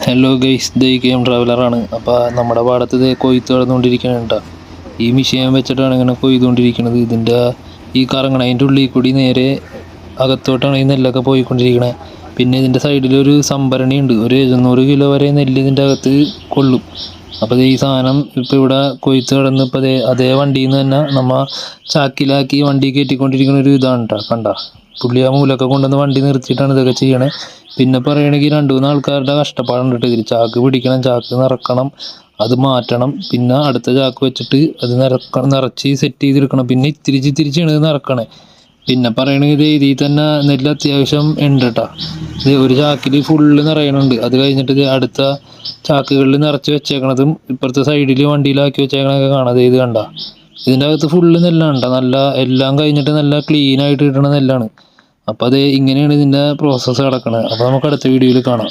Hello guys ദൈ M ട്രാവലറാണ് അപ്പോൾ നമ്മുടെ പാടത്ത് ഇത് കൊയ്ത്ത് കേട്ടോ. ഈ മിഷീൻ വെച്ചിട്ടാണ് ഇങ്ങനെ കൊയ്തുകൊണ്ടിരിക്കുന്നത്. ഇതിന്റെ ഈ കറങ്ങണ. അതിന്റെ ഉള്ളിൽ കൂടി നേരെ അകത്തോട്ടാണ് ഈ നെല്ലൊക്കെ പോയിക്കൊണ്ടിരിക്കുന്നത് പിന്നെ ഇതിന്റെ സൈഡിലൊരു സംഭരണിയുണ്ട് ഒരു എഴുന്നൂറ് കിലോ വരെ നെല്ല് ഇതിന്റെ അകത്ത് കൊള്ളും. അപ്പോൾ ഈ സാധനം ഇപ്പോൾ ഇവിടെ കൊയ്ത്ത് കിടന്ന് ഇപ്പോൾ അതേ അതേ വണ്ടിയിൽ നിന്ന് തന്നെ നമ്മൾ ചാക്കിലാക്കി വണ്ടി കയറ്റിക്കൊണ്ടിരിക്കുന്ന ഒരു ഇതാണ് കേട്ടോ. കണ്ട? പുള്ളി ആ മൂലൊക്കെ കൊണ്ടുവന്ന് വണ്ടി നിർത്തിയിട്ടാണ് ഇതൊക്കെ ചെയ്യണേ. പിന്നെ പറയുകയാണെങ്കിൽ രണ്ട് മൂന്ന് ആൾക്കാരുടെ കഷ്ടപ്പാടുണ്ട് കേട്ടോ. ഇതിൽ ചാക്ക് പിടിക്കണം ചാക്ക് നിറക്കണം അത് മാറ്റണം. പിന്നെ അടുത്ത ചാക്ക് വെച്ചിട്ട് അത് നിറക്കണം നിറച്ച് സെറ്റ് ചെയ്തെടുക്കണം. പിന്നെ ഇത്തിരിച്ച് തിരിച്ചാണ് ഇത് നിറക്കണേ. പിന്നെ പറയണെങ്കിൽ ഇത് ഇതിൽ തന്നെ നെല്ല് അത്യാവശ്യം ഉണ്ട് കേട്ടോ. ഇത് ഒരു ചാക്കിൽ ഫുള്ള് നിറയണുണ്ട്. അത് കഴിഞ്ഞിട്ട് ഇത് അടുത്ത ചാക്കുകളിൽ നിറച്ച് വെച്ചേക്കണതും ഇപ്പുറത്തെ സൈഡിൽ വണ്ടിയിലാക്കി വെച്ചേക്കണതൊക്കെ കാണാതെ ഇത് കണ്ട? ഇതിന്റെ അകത്ത് ഫുള്ള് നെല്ലാണ്. നല്ല എല്ലാം കഴിഞ്ഞിട്ട് നല്ല ക്ലീൻ ആയിട്ട് കിട്ടണ നെല്ലാണ്. അപ്പോൾ അത് ഇങ്ങനെയാണ് ഇതിന്റെ പ്രോസസ്സ് കിടക്കുന്നത് അപ്പോൾ നമുക്ക് അടുത്ത വീഡിയോയിൽ കാണാം.